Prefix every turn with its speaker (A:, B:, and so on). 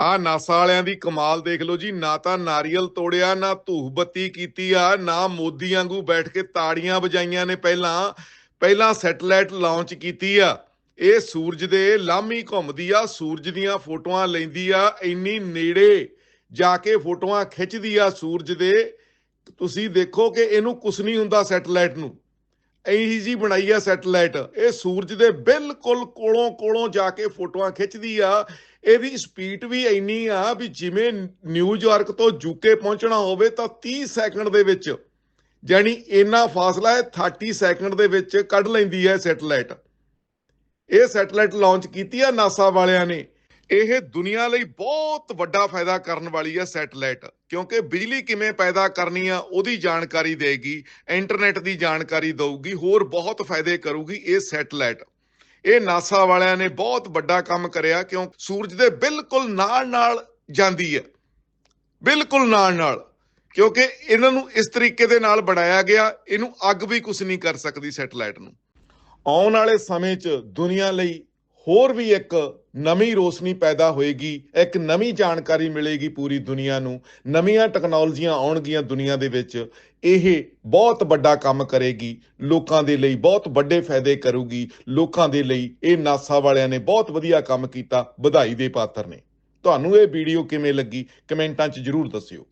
A: ਆ ਨਾਸਾ ਵਾਲਿਆਂ ਦੀ ਕਮਾਲ ਦੇਖ ਲਓ ਜੀ, ਨਾ ਤਾਂ ਨਾਰੀਅਲ ਤੋੜਿਆ, ਨਾ ਧੂਫ ਬੱਤੀ ਕੀਤੀ ਆ, ਨਾ ਮੋਦੀ ਵਾਂਗੂ ਬੈਠ ਕੇ ਤਾੜੀਆਂ ਵਜਾਈਆਂ ਨੇ ਪਹਿਲਾਂ। ਪਹਿਲਾਂ ਸੈਟਲਾਈਟ ਲਾਂਚ ਕੀਤੀ ਆ। ਇਹ ਸੂਰਜ ਦੇ ਲਾਮੀ ਘੁੰਮਦੀ ਆ, ਸੂਰਜ ਦੀਆਂ ਫੋਟੋਆਂ ਲੈਂਦੀ ਆ, ਇੰਨੀ ਨੇੜੇ ਜਾ ਕੇ ਫੋਟੋਆਂ ਖਿੱਚਦੀ ਆ ਸੂਰਜ ਦੇ। ਤੁਸੀਂ ਦੇਖੋ ਕਿ ਇਹਨੂੰ ਕੁਛ ਨਹੀਂ ਹੁੰਦਾ ਸੈਟਲਾਈਟ ਨੂੰ। ਇਹੀ ਜੀ ਬਣਾਈ ਆ ਸੈਟਲਾਈਟ। ਇਹ ਸੂਰਜ ਦੇ ਬਿਲਕੁਲ ਕੋਲੋਂ ਕੋਲੋਂ ਜਾ ਕੇ ਫੋਟੋਆਂ ਖਿੱਚਦੀ ਆ। ਇਹਦੀ ਸਪੀਡ ਵੀ ਇੰਨੀ ਆ ਵੀ ਜਿਵੇਂ ਨਿਊਯਾਰਕ ਤੋਂ ਯੂਕੇ ਪਹੁੰਚਣਾ ਹੋਵੇ ਤਾਂ 30 ਸੈਕਿੰਡ ਦੇ ਵਿੱਚ। ਯਾਨੀ ਇੰਨਾ ਫਾਸਲਾ ਹੈ 30 ਸੈਕਿੰਡ ਦੇ ਵਿੱਚ ਕੱਢ ਲੈਂਦੀ ਹੈ ਸੈਟਲਾਈਟ। ਇਹ ਸੈਟਲਾਈਟ ਲਾਂਚ ਕੀਤੀ ਆ ਨਾਸਾ ਵਾਲਿਆਂ ਨੇ। ਇਹ ਦੁਨੀਆ ਲਈ ਬਹੁਤ ਵੱਡਾ ਫਾਇਦਾ ਕਰਨ ਵਾਲੀ ਹੈ ਸੈਟਲਾਈਟ, ਕਿਉਂਕਿ ਬਿਜਲੀ ਕਿਵੇਂ ਪੈਦਾ ਕਰਨੀ ਆ, ਉਹਦੀ ਜਾਣਕਾਰੀ ਦੇਗੀ, ਇੰਟਰਨੈਟ ਦੀ ਜਾਣਕਾਰੀ ਦਊਗੀ, ਹੋਰ ਬਹੁਤ ਫਾਇਦੇ ਕਰੂਗੀ ਇਹ ਸੈਟਲਾਈਟ। ਇਹ ਨਾਸਾ ਵਾਲਿਆਂ ਨੇ ਬਹੁਤ ਵੱਡਾ ਕੰਮ ਕਰਿਆ, ਕਿਉਂ? ਸੂਰਜ ਦੇ ਬਿਲਕੁਲ ਨਾਲ ਨਾਲ ਜਾਂਦੀ ਹੈ। ਬਿਲਕੁਲ ਨਾਲ ਨਾਲ ਕਿਉਂਕਿ ਇਹਨਾਂ ਨੂੰ ਇਸ ਤਰੀਕੇ ਦੇ ਨਾਲ ਬਣਾਇਆ ਗਿਆ, ਇਹਨੂੰ ਅੱਗ ਵੀ ਕੁਝ ਨਹੀਂ ਕਰ ਸਕਦੀ ਸੈਟਲਾਈਟ ਨੂੰ। ਆਉਣ ਵਾਲੇ ਸਮੇਂ 'ਚ ਦੁਨੀਆ ਲਈ ਹੋਰ ਵੀ ਇੱਕ ਨਵੀਂ ਰੋਸ਼ਨੀ ਪੈਦਾ ਹੋਏਗੀ, ਇੱਕ ਨਵੀਂ ਜਾਣਕਾਰੀ ਮਿਲੇਗੀ ਪੂਰੀ ਦੁਨੀਆ ਨੂੰ, ਨਵੀਆਂ ਟੈਕਨੋਲੋਜੀਆਂ ਆਉਣਗੀਆਂ ਦੁਨੀਆ ਦੇ ਵਿੱਚ, ਇਹ ਬਹੁਤ ਵੱਡਾ ਕੰਮ ਕਰੇਗੀ, ਲੋਕਾਂ ਦੇ ਲਈ ਬਹੁਤ ਵੱਡੇ ਫਾਇਦੇ ਕਰੂਗੀ, ਲੋਕਾਂ ਦੇ ਲਈ ਇਹ ਨਾਸਾ ਵਾਲਿਆਂ ਨੇ ਬਹੁਤ ਵਧੀਆ ਕੰਮ ਕੀਤਾ, ਵਧਾਈ ਦੇ ਪਾਤਰ ਨੇ। ਤੁਹਾਨੂੰ ਇਹ ਵੀਡੀਓ ਕਿਵੇਂ ਲੱਗੀ, ਕਮੈਂਟਾਂ 'ਚ ਜਰੂਰ ਦੱਸਿਓ।